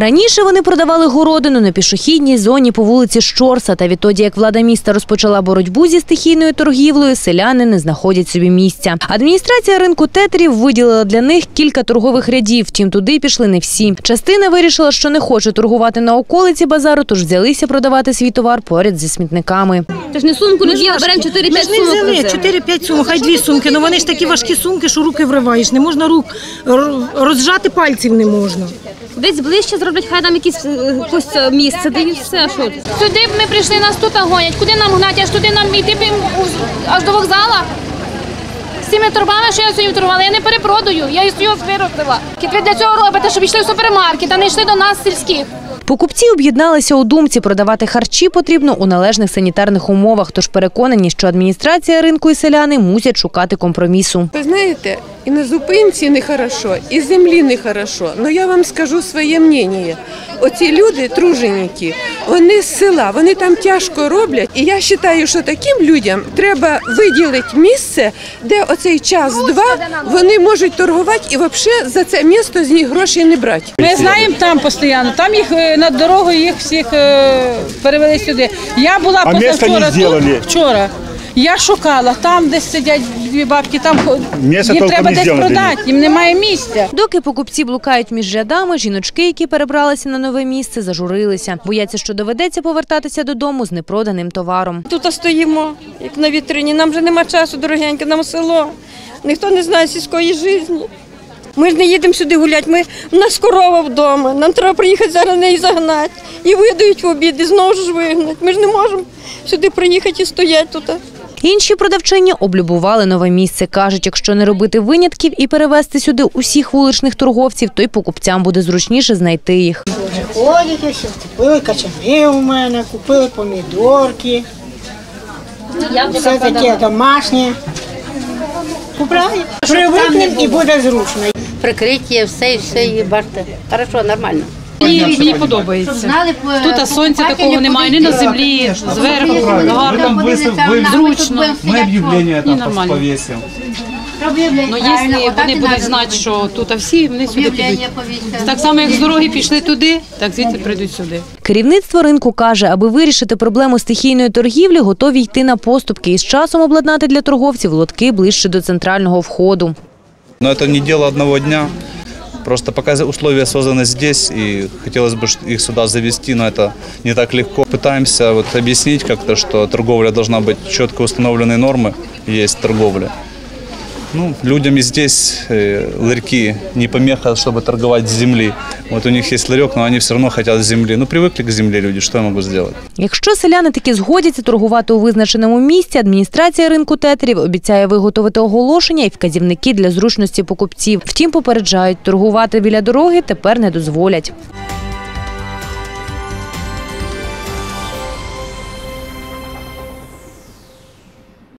Раніше вони продавали городину на пішохідній зоні по вулиці Щорса. Та відтоді, як влада міста розпочала боротьбу зі стихійною торгівлею, селяни не знаходять собі місця. Адміністрація ринку тетрів виділила для них кілька торгових рядів. Втім, туди пішли не всі. Частина вирішила, що не хоче торгувати на околиці базару, тож взялися продавати свій товар поряд зі смітниками. Ж не сумку не з'їла, беремо 4-5 Ми сумок. взяли веземо. 4-5 сумок, хай дві сумки. Ну вони ж такі важкі сумки, що руки вриваєш. Не можна рук розжати пальців не можна. Десь ближче зроблять, хай нам якесь е, якось е, місце, де все, що. Сюди ми прийшли, нас тут гонять. Куди нам гнати? Аж туди нам у- аж до вокзала. З цими торбами, що я сьогодні торгувала, я не перепродаю, я свого виростила. Ви для цього робите, щоб йшли в супермаркет, а не йшли до нас сільських. Покупці об'єдналися у думці, продавати харчі потрібно у належних санітарних умовах. Тож переконані, що адміністрація ринку і селяни мусять шукати компромісу. Ви знаєте, і на зупинці не хорошо, і землі не хорошо. Ну я вам скажу своє мнення. Оці люди, труженіки, вони з села, вони там тяжко роблять. І я вважаю, що таким людям треба виділити місце, де оцей час-два вони можуть торгувати і взагалі за це місто з них гроші не брати. Ми знаємо там постійно. Там їх е, над дорогою їх всіх е, перевели сюди. Я була позавчора тут вчора. Я шукала, там десь сидять дві бабки, там Місце їм толком треба не десь продати, їм немає місця. Доки покупці блукають між рядами, жіночки, які перебралися на нове місце, зажурилися. Бояться, що доведеться повертатися додому з непроданим товаром. Тут стоїмо, як на вітрині. Нам вже нема часу, дорогеньке, нам село. Ніхто не знає сільської житті. Ми ж не їдемо сюди гуляти, ми, у нас корова вдома. Нам треба приїхати зараз неї загнати. І видають в обід, і знову ж вигнати. Ми ж не можемо сюди приїхати і стояти тут. Інші продавчині облюбували нове місце. Кажуть, якщо не робити винятків і перевезти сюди усіх вуличних торговців, то й покупцям буде зручніше знайти їх. Ходять ось, купили качани у мене, купили помідорки. Все таке домашнє. Купляють. Привикнемо і буде зручно. прикриття, все і все, і бачите. Хорошо, нормально. Мені, мені подобається. Тут сонця такого немає, ні на землі, зверху, гарно, зручно. Мы объявление Не, там нормально. повесим. Ну, якщо вони будуть знати, що тут всі, вони сюди підуть. Так само, як з дороги пішли туди, так звідти прийдуть сюди. Керівництво ринку каже, аби вирішити проблему стихійної торгівлі, готові йти на поступки і з часом обладнати для торговців лотки ближче до центрального входу. Но это не дело одного дня. Просто пока условия созданы здесь, и хотелось бы их сюда завести, но это не так легко. Пытаемся вот объяснить как-то, что торговля должна быть четко установленные нормы, есть торговля. Ну, людям и здесь э, ларьки не помеха, чтобы торговать с земли. Вот у них есть ларек, но они все равно хотят с земли. Ну, привыкли к земле люди, что я могу сделать? Якщо селяни таки згодяться торгувати у визначеному місці, адміністрація ринку тетрів обіцяє виготовити оголошення і вказівники для зручності покупців. Втім, попереджають, торгувати біля дороги тепер не дозволять.